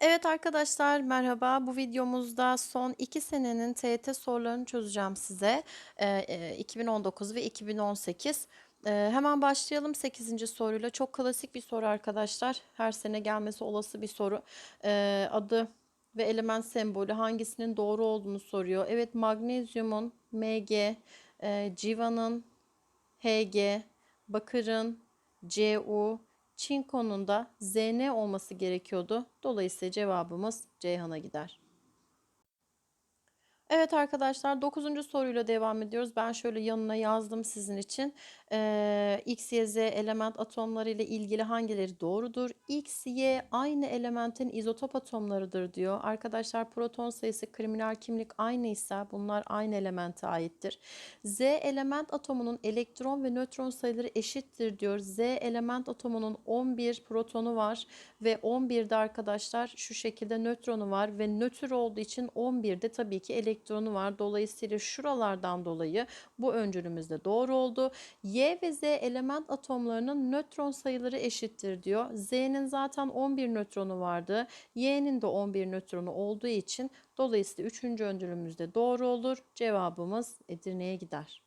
Evet arkadaşlar merhaba. Bu videomuzda son 2 senenin TYT sorularını çözeceğim size. Eee, 2019 ve 2018. Eee, hemen başlayalım 8. soruyla. Çok klasik bir soru arkadaşlar. Her sene gelmesi olası bir soru. Eee, adı ve element sembolü hangisinin doğru olduğunu soruyor. Evet magnezyumun Mg, eee, civanın Hg, bakırın Cu, çinkonun da Zn olması gerekiyordu. Dolayısıyla cevabımız Ceyhan'a gider. Evet arkadaşlar 9. soruyla devam ediyoruz. Ben şöyle yanına yazdım sizin için. Ee, X, Y, Z element atomları ile ilgili hangileri doğrudur? X, Y aynı elementin izotop atomlarıdır diyor. Arkadaşlar proton sayısı kriminal kimlik aynıysa bunlar aynı elemente aittir. Z element atomunun elektron ve nötron sayıları eşittir diyor. Z element atomunun 11 protonu var ve 11'de arkadaşlar şu şekilde nötronu var ve nötr olduğu için 11'de tabii ki elektronu var. Dolayısıyla şuralardan dolayı bu öncülümüz de doğru oldu. Y ve Z element atomlarının nötron sayıları eşittir diyor. Z'nin zaten 11 nötronu vardı. Y'nin de 11 nötronu olduğu için dolayısıyla 3. öncülümüz de doğru olur. Cevabımız Edirne'ye gider.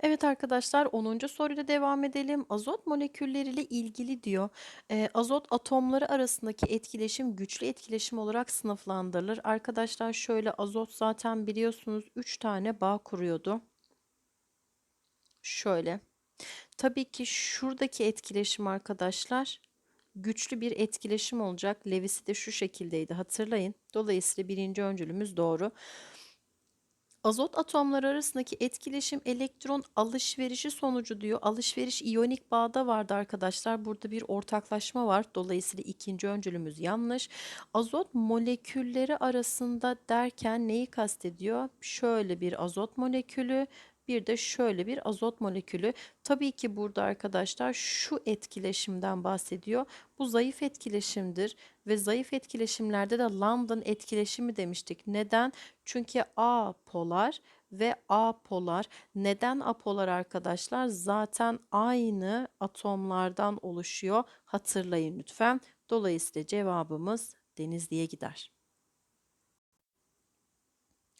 Evet arkadaşlar 10. soruyla devam edelim. Azot molekülleriyle ilgili diyor. Ee, azot atomları arasındaki etkileşim güçlü etkileşim olarak sınıflandırılır. Arkadaşlar şöyle azot zaten biliyorsunuz 3 tane bağ kuruyordu. Şöyle. Tabii ki şuradaki etkileşim arkadaşlar güçlü bir etkileşim olacak. Lewisi de şu şekildeydi hatırlayın. Dolayısıyla birinci öncülümüz doğru. Azot atomları arasındaki etkileşim elektron alışverişi sonucu diyor. Alışveriş iyonik bağda vardı arkadaşlar. Burada bir ortaklaşma var. Dolayısıyla ikinci öncülümüz yanlış. Azot molekülleri arasında derken neyi kastediyor? Şöyle bir azot molekülü bir de şöyle bir azot molekülü. Tabii ki burada arkadaşlar şu etkileşimden bahsediyor. Bu zayıf etkileşimdir ve zayıf etkileşimlerde de London etkileşimi demiştik. Neden? Çünkü A polar ve A polar. Neden apolar arkadaşlar? Zaten aynı atomlardan oluşuyor. Hatırlayın lütfen. Dolayısıyla cevabımız Denizli'ye gider.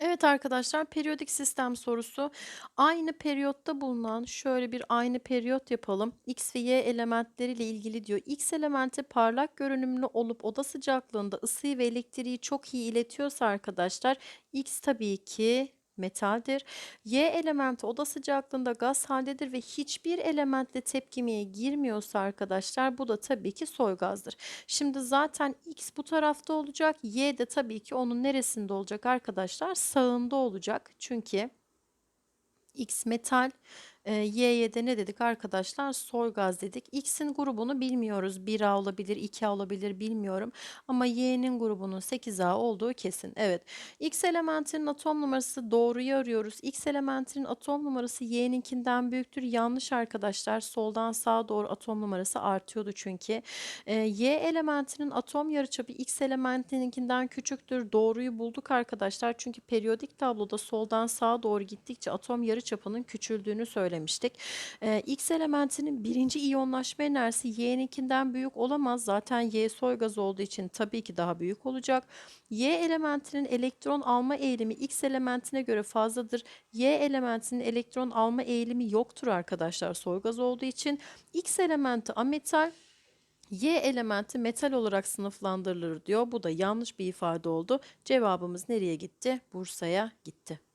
Evet arkadaşlar periyodik sistem sorusu. Aynı periyotta bulunan şöyle bir aynı periyot yapalım. X ve Y elementleriyle ilgili diyor. X elementi parlak görünümlü olup oda sıcaklığında ısıyı ve elektriği çok iyi iletiyorsa arkadaşlar X tabii ki metaldir. Y elementi oda sıcaklığında gaz haldedir ve hiçbir elementle tepkimeye girmiyorsa arkadaşlar bu da tabii ki soy gazdır. Şimdi zaten X bu tarafta olacak. Y de tabii ki onun neresinde olacak arkadaşlar? Sağında olacak. Çünkü X metal, e, Y'ye de ne dedik arkadaşlar? Soy gaz dedik. X'in grubunu bilmiyoruz. 1A olabilir, 2A olabilir bilmiyorum. Ama Y'nin grubunun 8A olduğu kesin. Evet. X elementinin atom numarası doğruyu arıyoruz. X elementinin atom numarası Y'ninkinden büyüktür. Yanlış arkadaşlar. Soldan sağa doğru atom numarası artıyordu çünkü. Y elementinin atom yarıçapı X elementininkinden küçüktür. Doğruyu bulduk arkadaşlar. Çünkü periyodik tabloda soldan sağa doğru gittikçe atom yarıçapının küçüldüğünü söylemiştik. E, X elementinin birinci iyonlaşma enerjisi Y'ninkinden büyük olamaz. Zaten Y soy gaz olduğu için tabii ki daha büyük olacak. Y elementinin elektron alma eğilimi X elementine göre fazladır. Y elementinin elektron alma eğilimi yoktur arkadaşlar soy gaz olduğu için. X elementi ametal, Y elementi metal olarak sınıflandırılır diyor. Bu da yanlış bir ifade oldu. Cevabımız nereye gitti? Bursa'ya gitti.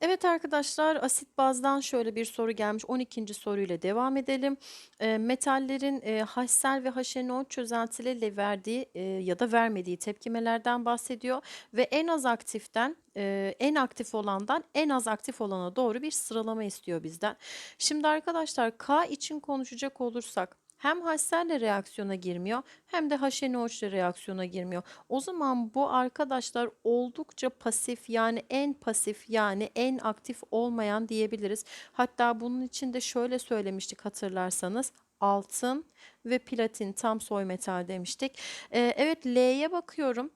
Evet arkadaşlar asit bazdan şöyle bir soru gelmiş. 12. soruyla devam edelim. E, metallerin e, Hsel ve HNO çözeltileriyle verdiği e, ya da vermediği tepkimelerden bahsediyor. Ve en az aktiften e, en aktif olandan en az aktif olana doğru bir sıralama istiyor bizden. Şimdi arkadaşlar K için konuşacak olursak hem Husserl'le reaksiyona girmiyor hem de HNO3 ile reaksiyona girmiyor. O zaman bu arkadaşlar oldukça pasif yani en pasif yani en aktif olmayan diyebiliriz. Hatta bunun için de şöyle söylemiştik hatırlarsanız altın ve platin tam soy metal demiştik. Ee, evet L'ye bakıyorum.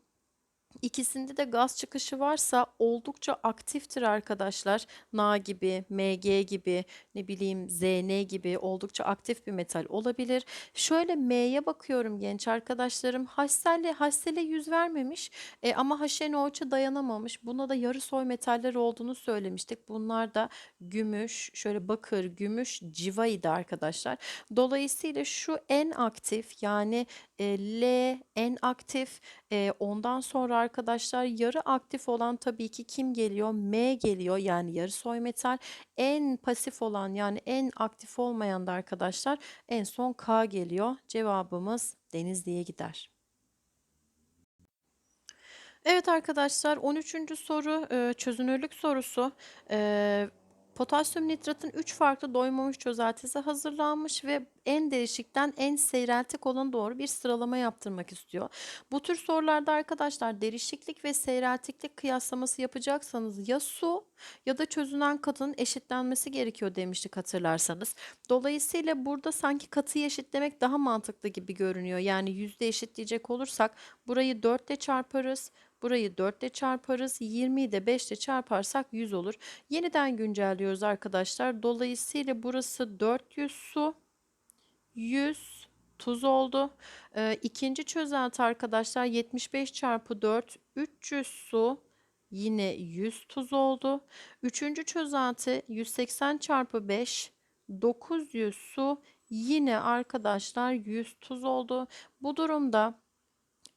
İkisinde de gaz çıkışı varsa oldukça aktiftir arkadaşlar. Na gibi, Mg gibi, ne bileyim Zn gibi oldukça aktif bir metal olabilir. Şöyle M'ye bakıyorum genç arkadaşlarım. Hastelle, hastele yüz vermemiş e, ama HNO3'e dayanamamış. Buna da yarı soy metaller olduğunu söylemiştik. Bunlar da gümüş, şöyle bakır, gümüş, civaydı arkadaşlar. Dolayısıyla şu en aktif yani e, L en aktif. E, ondan sonra arkadaşlar yarı aktif olan tabii ki kim geliyor? M geliyor yani yarı soy metal. En pasif olan yani en aktif olmayan da arkadaşlar en son K geliyor. Cevabımız Denizli'ye gider. Evet arkadaşlar 13. soru çözünürlük sorusu. Potasyum nitratın 3 farklı doymamış çözeltisi hazırlanmış ve en değişikten en seyreltik olan doğru bir sıralama yaptırmak istiyor. Bu tür sorularda arkadaşlar derişiklik ve seyreltiklik kıyaslaması yapacaksanız ya su ya da çözünen katının eşitlenmesi gerekiyor demiştik hatırlarsanız. Dolayısıyla burada sanki katıyı eşitlemek daha mantıklı gibi görünüyor. Yani yüzde eşitleyecek olursak burayı 4 ile çarparız. Burayı 4 ile çarparız. 20'yi de 5 ile çarparsak 100 olur. Yeniden güncelliyoruz arkadaşlar. Dolayısıyla burası 400 su. 100 tuz oldu. Ee, ikinci çözelti arkadaşlar 75 çarpı 4 300 su yine 100 tuz oldu. Üçüncü çözelti 180 çarpı 5 900 su yine arkadaşlar 100 tuz oldu. Bu durumda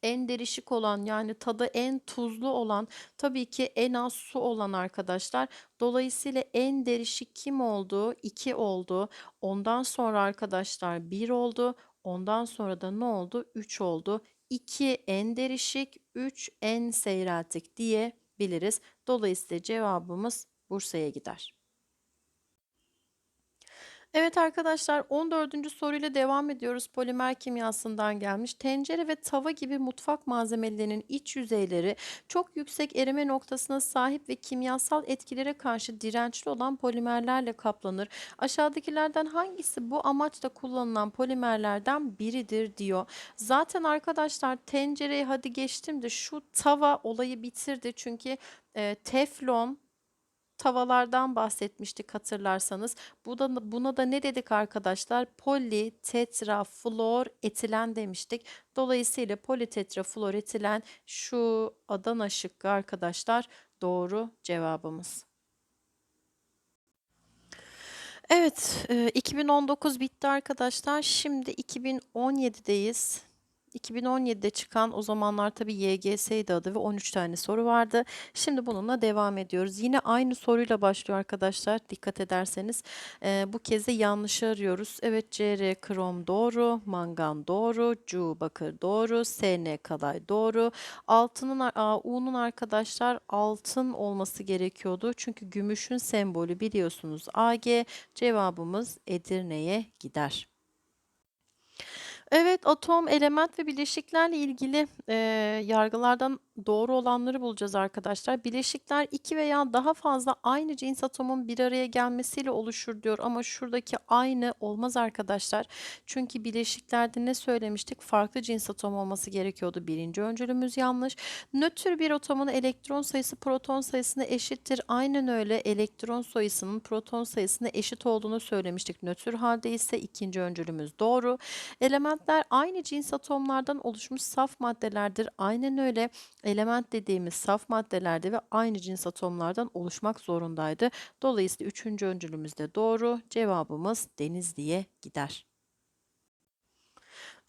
en derişik olan yani tadı en tuzlu olan tabii ki en az su olan arkadaşlar. Dolayısıyla en derişik kim oldu? 2 oldu. Ondan sonra arkadaşlar 1 oldu. Ondan sonra da ne oldu? 3 oldu. 2 en derişik, 3 en seyreltik diyebiliriz. Dolayısıyla cevabımız Bursa'ya gider. Evet arkadaşlar 14. soruyla devam ediyoruz. Polimer kimyasından gelmiş. Tencere ve tava gibi mutfak malzemelerinin iç yüzeyleri çok yüksek erime noktasına sahip ve kimyasal etkilere karşı dirençli olan polimerlerle kaplanır. Aşağıdakilerden hangisi bu amaçla kullanılan polimerlerden biridir diyor. Zaten arkadaşlar tencereyi hadi geçtim de şu tava olayı bitirdi. Çünkü e, teflon tavalardan bahsetmiştik hatırlarsanız. Bu da, buna da ne dedik arkadaşlar? Politetrafluor etilen demiştik. Dolayısıyla politetrafluor etilen şu Adana şıkkı arkadaşlar doğru cevabımız. Evet, 2019 bitti arkadaşlar. Şimdi 2017'deyiz. 2017'de çıkan o zamanlar tabii YGS'ydi adı ve 13 tane soru vardı. Şimdi bununla devam ediyoruz. Yine aynı soruyla başlıyor arkadaşlar dikkat ederseniz. Ee, bu kez de yanlışı arıyoruz. Evet CR krom doğru, mangan doğru, Cu bakır doğru, SN kalay doğru. Altının U'nun arkadaşlar altın olması gerekiyordu. Çünkü gümüşün sembolü biliyorsunuz AG. Cevabımız Edirne'ye gider. Evet, atom, element ve bileşiklerle ilgili, eee, yargılardan doğru olanları bulacağız arkadaşlar. Bileşikler iki veya daha fazla aynı cins atomun bir araya gelmesiyle oluşur diyor ama şuradaki aynı olmaz arkadaşlar. Çünkü bileşiklerde ne söylemiştik? Farklı cins atom olması gerekiyordu. Birinci öncülümüz yanlış. Nötr bir atomun elektron sayısı proton sayısına eşittir. Aynen öyle elektron sayısının proton sayısına eşit olduğunu söylemiştik. Nötr halde ise ikinci öncülümüz doğru. Elementler aynı cins atomlardan oluşmuş saf maddelerdir. Aynen öyle element dediğimiz saf maddelerde ve aynı cins atomlardan oluşmak zorundaydı. Dolayısıyla üçüncü öncülümüz de doğru. Cevabımız Denizli'ye gider.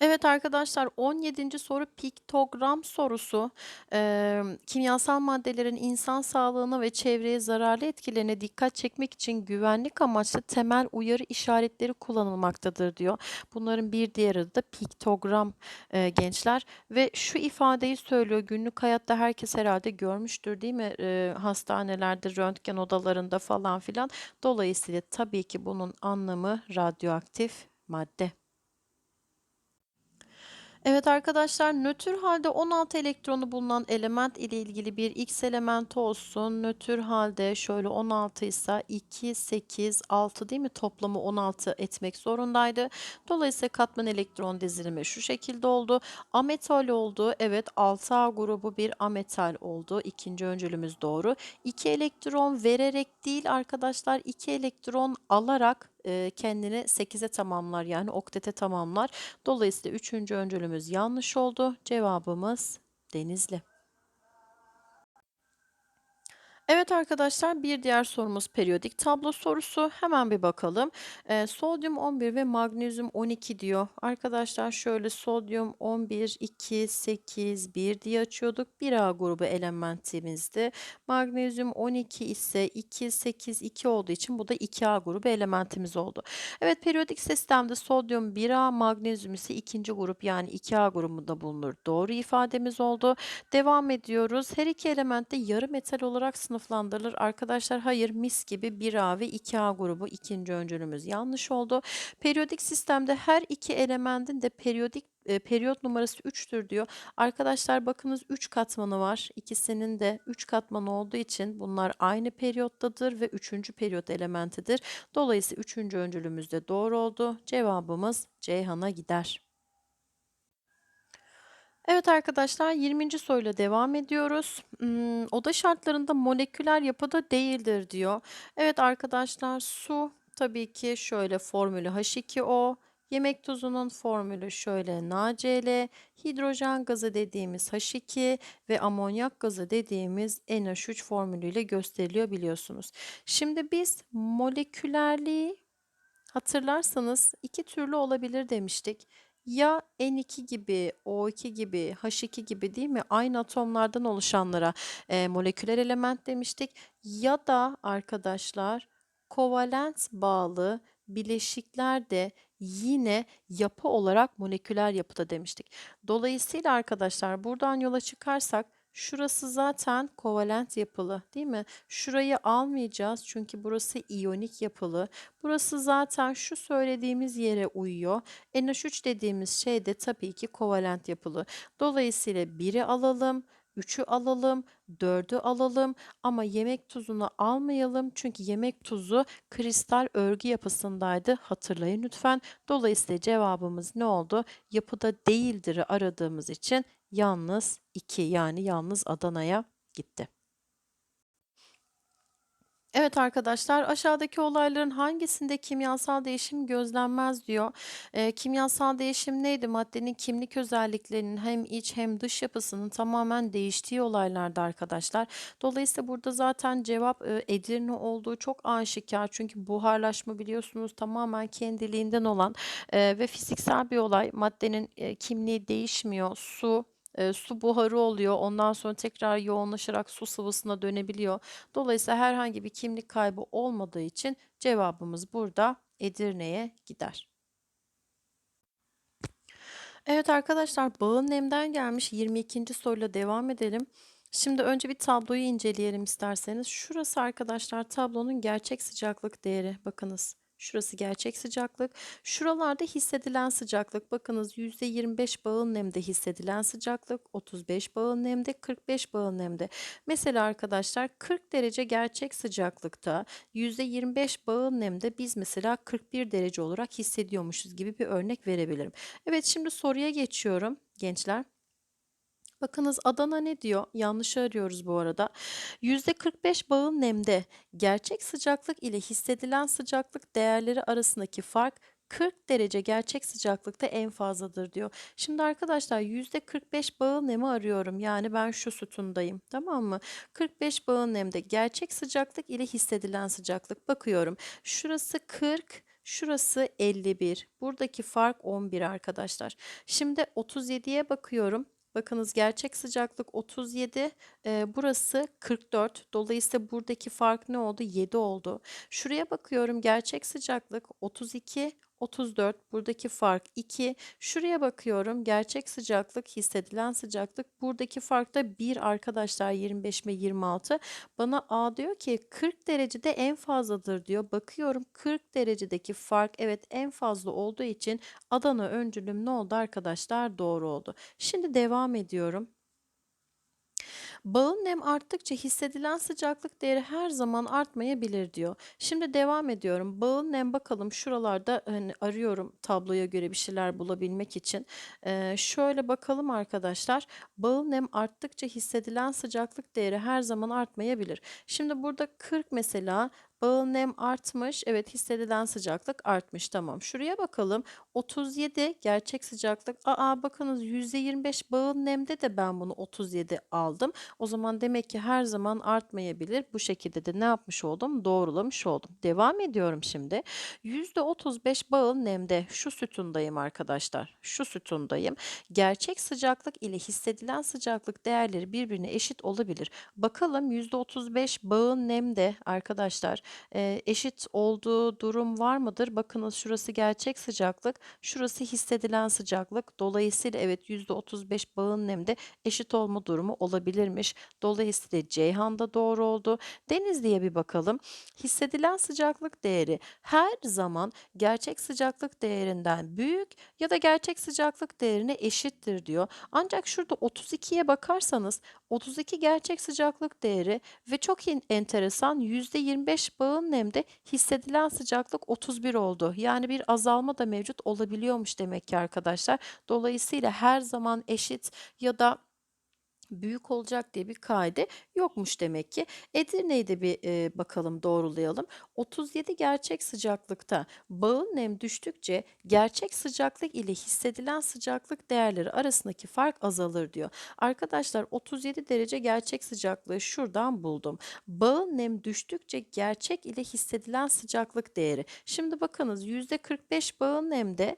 Evet arkadaşlar 17. soru piktogram sorusu. Ee, kimyasal maddelerin insan sağlığına ve çevreye zararlı etkilerine dikkat çekmek için güvenlik amaçlı temel uyarı işaretleri kullanılmaktadır diyor. Bunların bir diğer adı da piktogram e, gençler ve şu ifadeyi söylüyor günlük hayatta herkes herhalde görmüştür değil mi? E, hastanelerde, röntgen odalarında falan filan. Dolayısıyla tabii ki bunun anlamı radyoaktif madde. Evet arkadaşlar nötr halde 16 elektronu bulunan element ile ilgili bir X elementi olsun. Nötr halde şöyle 16 ise 2, 8, 6 değil mi? Toplamı 16 etmek zorundaydı. Dolayısıyla katman elektron dizilimi şu şekilde oldu. Ametal oldu. Evet 6A grubu bir ametal oldu. İkinci öncülümüz doğru. 2 elektron vererek değil arkadaşlar 2 elektron alarak e, kendini 8'e tamamlar yani oktete tamamlar. Dolayısıyla üçüncü öncülümüz yanlış oldu. Cevabımız Denizli. Evet arkadaşlar bir diğer sorumuz periyodik tablo sorusu. Hemen bir bakalım. Ee, sodyum 11 ve magnezyum 12 diyor. Arkadaşlar şöyle sodyum 11, 2, 8, 1 diye açıyorduk. 1A grubu elementimizdi. Magnezyum 12 ise 2, 8, 2 olduğu için bu da 2A grubu elementimiz oldu. Evet periyodik sistemde sodyum 1A, magnezyum ise ikinci grup yani 2A grubunda bulunur. Doğru ifademiz oldu. Devam ediyoruz. Her iki element de yarı metal olarak sınıflandırılır. Arkadaşlar hayır mis gibi 1A ve 2A grubu ikinci öncülümüz yanlış oldu. Periyodik sistemde her iki elementin de periyodik e, periyot numarası 3'tür diyor. Arkadaşlar bakınız 3 katmanı var. İkisinin de 3 katmanı olduğu için bunlar aynı periyottadır ve 3. periyot elementidir. Dolayısıyla 3. öncülümüz de doğru oldu. Cevabımız Ceyhan'a gider. Evet arkadaşlar 20. soruyla devam ediyoruz. Hmm, oda şartlarında moleküler yapıda değildir diyor. Evet arkadaşlar su tabii ki şöyle formülü H2O. Yemek tuzunun formülü şöyle NaCl, hidrojen gazı dediğimiz H2 ve amonyak gazı dediğimiz NH3 formülüyle gösteriliyor biliyorsunuz. Şimdi biz molekülerliği hatırlarsanız iki türlü olabilir demiştik. Ya N2 gibi, O2 gibi, H2 gibi değil mi? Aynı atomlardan oluşanlara e, moleküler element demiştik. Ya da arkadaşlar kovalent bağlı bileşikler de yine yapı olarak moleküler yapıda demiştik. Dolayısıyla arkadaşlar buradan yola çıkarsak Şurası zaten kovalent yapılı değil mi? Şurayı almayacağız çünkü burası iyonik yapılı. Burası zaten şu söylediğimiz yere uyuyor. NH3 dediğimiz şey de tabii ki kovalent yapılı. Dolayısıyla 1'i alalım. 3'ü alalım, 4'ü alalım ama yemek tuzunu almayalım. Çünkü yemek tuzu kristal örgü yapısındaydı. Hatırlayın lütfen. Dolayısıyla cevabımız ne oldu? Yapıda değildir'i aradığımız için yalnız 2 yani yalnız Adana'ya gitti. Evet arkadaşlar aşağıdaki olayların hangisinde kimyasal değişim gözlenmez diyor. E, kimyasal değişim neydi? Maddenin kimlik özelliklerinin hem iç hem dış yapısının tamamen değiştiği olaylardı arkadaşlar. Dolayısıyla burada zaten cevap e, Edirne olduğu çok aşikar. Çünkü buharlaşma biliyorsunuz tamamen kendiliğinden olan e, ve fiziksel bir olay. Maddenin e, kimliği değişmiyor. Su, e, su buharı oluyor. Ondan sonra tekrar yoğunlaşarak su sıvısına dönebiliyor. Dolayısıyla herhangi bir kimlik kaybı olmadığı için cevabımız burada Edirne'ye gider. Evet arkadaşlar bağın nemden gelmiş 22. soruyla devam edelim. Şimdi önce bir tabloyu inceleyelim isterseniz. Şurası arkadaşlar tablonun gerçek sıcaklık değeri. Bakınız. Şurası gerçek sıcaklık. Şuralarda hissedilen sıcaklık. Bakınız %25 bağın nemde hissedilen sıcaklık, 35 bağın nemde, 45 bağın nemde. Mesela arkadaşlar 40 derece gerçek sıcaklıkta, %25 bağın nemde biz mesela 41 derece olarak hissediyormuşuz gibi bir örnek verebilirim. Evet şimdi soruya geçiyorum gençler. Bakınız Adana ne diyor? Yanlış arıyoruz bu arada. %45 bağın nemde gerçek sıcaklık ile hissedilen sıcaklık değerleri arasındaki fark 40 derece gerçek sıcaklıkta en fazladır diyor. Şimdi arkadaşlar %45 bağın nemi arıyorum. Yani ben şu sütundayım. Tamam mı? 45 bağın nemde gerçek sıcaklık ile hissedilen sıcaklık. Bakıyorum. Şurası 40, şurası 51. Buradaki fark 11 arkadaşlar. Şimdi 37'ye bakıyorum. Bakınız gerçek sıcaklık 37, e, burası 44. Dolayısıyla buradaki fark ne oldu? 7 oldu. Şuraya bakıyorum gerçek sıcaklık 32, 34. Buradaki fark 2. Şuraya bakıyorum. Gerçek sıcaklık, hissedilen sıcaklık. Buradaki fark da 1 arkadaşlar 25 ve 26. Bana A diyor ki 40 derecede en fazladır diyor. Bakıyorum 40 derecedeki fark evet en fazla olduğu için Adana öncülüm ne oldu arkadaşlar? Doğru oldu. Şimdi devam ediyorum. Bağın nem arttıkça hissedilen sıcaklık değeri her zaman artmayabilir diyor. Şimdi devam ediyorum. Bağın nem bakalım şuralarda hani arıyorum tabloya göre bir şeyler bulabilmek için. Ee, şöyle bakalım arkadaşlar. Bağın nem arttıkça hissedilen sıcaklık değeri her zaman artmayabilir. Şimdi burada 40 mesela Bağın nem artmış. Evet hissedilen sıcaklık artmış. Tamam. Şuraya bakalım. 37 gerçek sıcaklık. Aa bakınız %25 bağın nemde de ben bunu 37 aldım. O zaman demek ki her zaman artmayabilir. Bu şekilde de ne yapmış oldum? Doğrulamış oldum. Devam ediyorum şimdi. %35 bağın nemde. Şu sütundayım arkadaşlar. Şu sütundayım. Gerçek sıcaklık ile hissedilen sıcaklık değerleri birbirine eşit olabilir. Bakalım %35 bağın nemde arkadaşlar e, eşit olduğu durum var mıdır? Bakınız şurası gerçek sıcaklık, şurası hissedilen sıcaklık. Dolayısıyla evet %35 bağın nemde eşit olma durumu olabilirmiş. Dolayısıyla Ceyhan da doğru oldu. Denizli'ye bir bakalım. Hissedilen sıcaklık değeri her zaman gerçek sıcaklık değerinden büyük ya da gerçek sıcaklık değerine eşittir diyor. Ancak şurada 32'ye bakarsanız 32 gerçek sıcaklık değeri ve çok enteresan %25 bağın nemde hissedilen sıcaklık 31 oldu. Yani bir azalma da mevcut olabiliyormuş demek ki arkadaşlar. Dolayısıyla her zaman eşit ya da büyük olacak diye bir kaide yokmuş demek ki. Edirne'yi de bir e, bakalım doğrulayalım. 37 gerçek sıcaklıkta bağın nem düştükçe gerçek sıcaklık ile hissedilen sıcaklık değerleri arasındaki fark azalır diyor. Arkadaşlar 37 derece gerçek sıcaklığı şuradan buldum. Bağın nem düştükçe gerçek ile hissedilen sıcaklık değeri. Şimdi bakınız %45 bağın nemde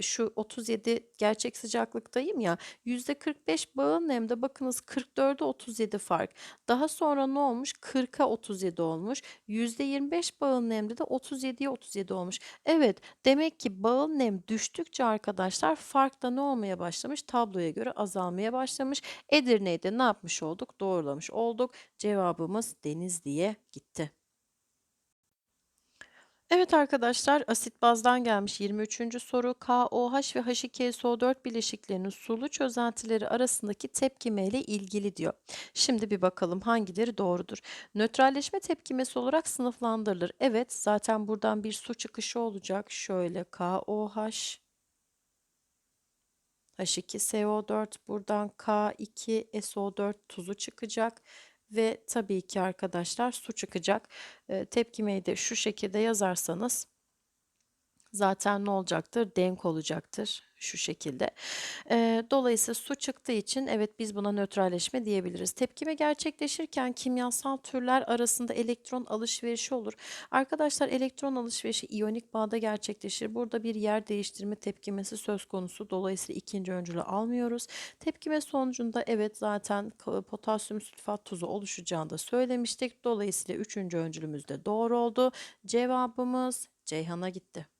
şu 37 gerçek sıcaklıktayım ya %45 bağın nemde bakınız 44'e 37 fark. Daha sonra ne olmuş? 40'a 37 olmuş. %25 bağın nemde de 37'ye 37 olmuş. Evet demek ki bağın nem düştükçe arkadaşlar fark da ne olmaya başlamış? Tabloya göre azalmaya başlamış. Edirne'de ne yapmış olduk? Doğrulamış olduk. Cevabımız Denizli'ye gitti. Evet arkadaşlar, asit bazdan gelmiş 23. soru. KOH ve H2SO4 bileşiklerinin sulu çözeltileri arasındaki tepkime ile ilgili diyor. Şimdi bir bakalım hangileri doğrudur. Nötralleşme tepkimesi olarak sınıflandırılır. Evet, zaten buradan bir su çıkışı olacak. Şöyle KOH H2SO4 buradan K2SO4 tuzu çıkacak ve tabii ki arkadaşlar su çıkacak. E, tepkimeyi de şu şekilde yazarsanız zaten ne olacaktır? Denk olacaktır şu şekilde. E, dolayısıyla su çıktığı için evet biz buna nötralleşme diyebiliriz. Tepkime gerçekleşirken kimyasal türler arasında elektron alışverişi olur. Arkadaşlar elektron alışverişi iyonik bağda gerçekleşir. Burada bir yer değiştirme tepkimesi söz konusu. Dolayısıyla ikinci öncülü almıyoruz. Tepkime sonucunda evet zaten potasyum sülfat tuzu oluşacağını da söylemiştik. Dolayısıyla üçüncü öncülümüz de doğru oldu. Cevabımız Ceyhan'a gitti.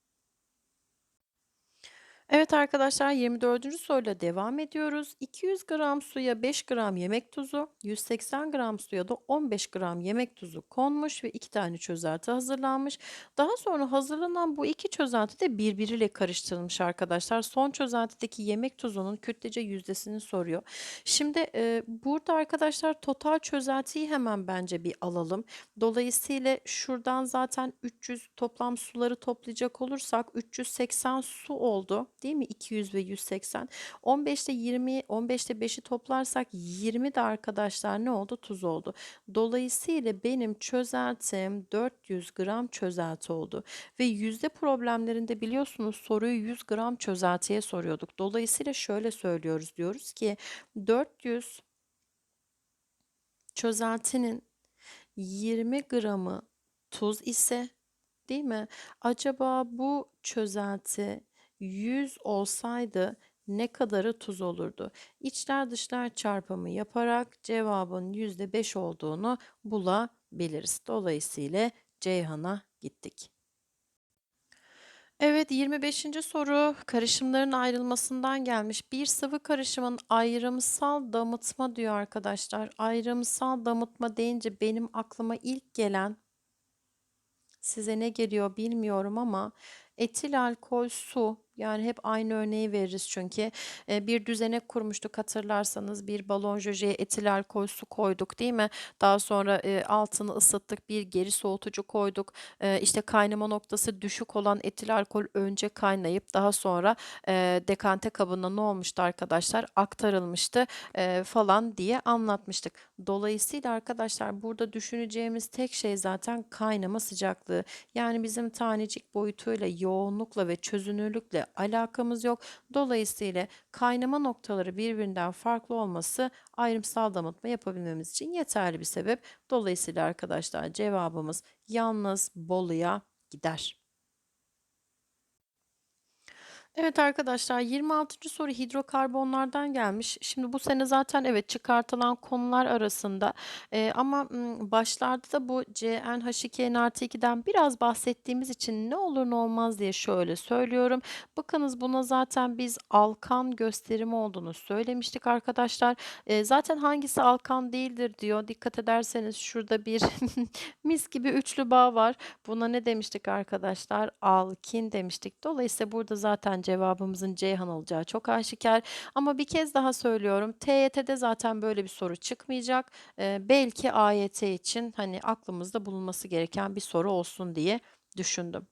Evet arkadaşlar 24. soruyla devam ediyoruz. 200 gram suya 5 gram yemek tuzu, 180 gram suya da 15 gram yemek tuzu konmuş ve iki tane çözelti hazırlanmış. Daha sonra hazırlanan bu iki çözelti de birbiriyle karıştırılmış arkadaşlar. Son çözeltideki yemek tuzunun kütlece yüzdesini soruyor. Şimdi e, burada arkadaşlar total çözeltiyi hemen bence bir alalım. Dolayısıyla şuradan zaten 300 toplam suları toplayacak olursak 380 su oldu değil mi? 200 ve 180. 15'te 20, 15'te 5'i toplarsak 20 de arkadaşlar ne oldu? Tuz oldu. Dolayısıyla benim çözeltim 400 gram çözelti oldu. Ve yüzde problemlerinde biliyorsunuz soruyu 100 gram çözeltiye soruyorduk. Dolayısıyla şöyle söylüyoruz diyoruz ki 400 çözeltinin 20 gramı tuz ise değil mi? Acaba bu çözelti 100 olsaydı ne kadarı tuz olurdu? İçler dışlar çarpımı yaparak cevabın %5 olduğunu bulabiliriz. Dolayısıyla Ceyhan'a gittik. Evet, 25. soru karışımların ayrılmasından gelmiş. Bir sıvı karışımın ayrımsal damıtma diyor arkadaşlar. Ayrımsal damıtma deyince benim aklıma ilk gelen size ne geliyor bilmiyorum ama etil alkol su yani hep aynı örneği veririz çünkü. Eee, bir düzenek kurmuştuk hatırlarsanız. Bir balon jojeye etil alkol su koyduk, değil mi? Daha sonra, eee, altını ısıttık, bir geri soğutucu koyduk. Eee, işte kaynama noktası düşük olan etil alkol önce kaynayıp daha sonra, dekante kabına ne olmuştu arkadaşlar? Aktarılmıştı, falan diye anlatmıştık. Dolayısıyla arkadaşlar burada düşüneceğimiz tek şey zaten kaynama sıcaklığı. Yani bizim tanecik boyutuyla, yoğunlukla ve çözünürlükle alakamız yok. Dolayısıyla kaynama noktaları birbirinden farklı olması ayrımsal damıtma yapabilmemiz için yeterli bir sebep. Dolayısıyla arkadaşlar cevabımız yalnız Bolu'ya gider. Evet arkadaşlar 26. soru hidrokarbonlardan gelmiş. Şimdi bu sene zaten evet çıkartılan konular arasında Eee, ama başlarda da bu CnH2n+2'den biraz bahsettiğimiz için ne olur ne olmaz diye şöyle söylüyorum. Bakınız buna zaten biz alkan gösterimi olduğunu söylemiştik arkadaşlar. Eee, zaten hangisi alkan değildir diyor. Dikkat ederseniz şurada bir mis gibi üçlü bağ var. Buna ne demiştik arkadaşlar? Alkin demiştik. Dolayısıyla burada zaten cevabımızın Ceyhan olacağı çok aşikar. Ama bir kez daha söylüyorum. TYT'de zaten böyle bir soru çıkmayacak. Eee, belki AYT için hani aklımızda bulunması gereken bir soru olsun diye düşündüm.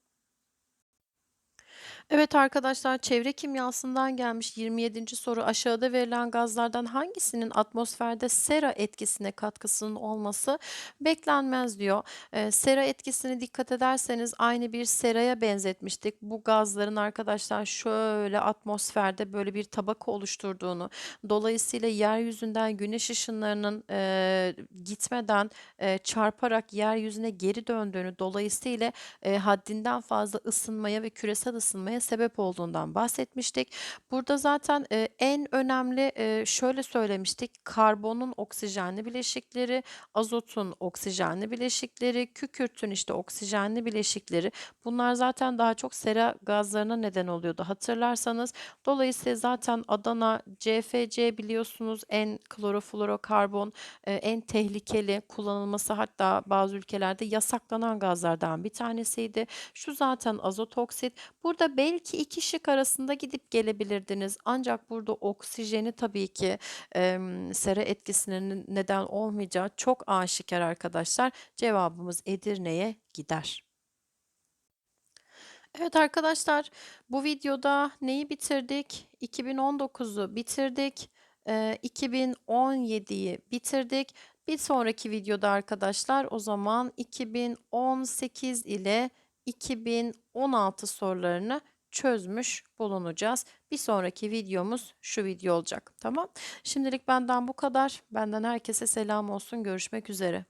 Evet arkadaşlar, çevre kimyasından gelmiş 27. soru. Aşağıda verilen gazlardan hangisinin atmosferde sera etkisine katkısının olması beklenmez diyor. Eee, sera etkisini dikkat ederseniz aynı bir seraya benzetmiştik. Bu gazların arkadaşlar şöyle atmosferde böyle bir tabaka oluşturduğunu, dolayısıyla yeryüzünden güneş ışınlarının eee, gitmeden eee, çarparak yeryüzüne geri döndüğünü, dolayısıyla eee, haddinden fazla ısınmaya ve küresel ısınmaya sebep olduğundan bahsetmiştik. Burada zaten, eee, en önemli, eee, şöyle söylemiştik, karbonun oksijenli bileşikleri, azotun oksijenli bileşikleri, kükürtün, işte, oksijenli bileşikleri bunlar zaten daha çok sera gazlarına neden oluyordu hatırlarsanız. Dolayısıyla zaten Adana, CFC biliyorsunuz en kloroflorokarbon, eee, en tehlikeli kullanılması hatta bazı ülkelerde yasaklanan gazlardan bir tanesiydi. Şu zaten azot oksit. Burada belki 2 şık arasında gidip gelebilirdiniz. Ancak burada oksijeni tabii ki, emm, sera etkisinin neden olmayacağı çok aşikâr arkadaşlar. Cevabımız Edirne'ye gider. Evet arkadaşlar, bu videoda neyi bitirdik? 2019'u bitirdik. Eee, 2017'yi bitirdik. Bir sonraki videoda arkadaşlar o zaman 2018 ile 2016 sorularını çözmüş bulunacağız. Bir sonraki videomuz şu video olacak. Tamam. Şimdilik benden bu kadar. Benden herkese selam olsun. Görüşmek üzere.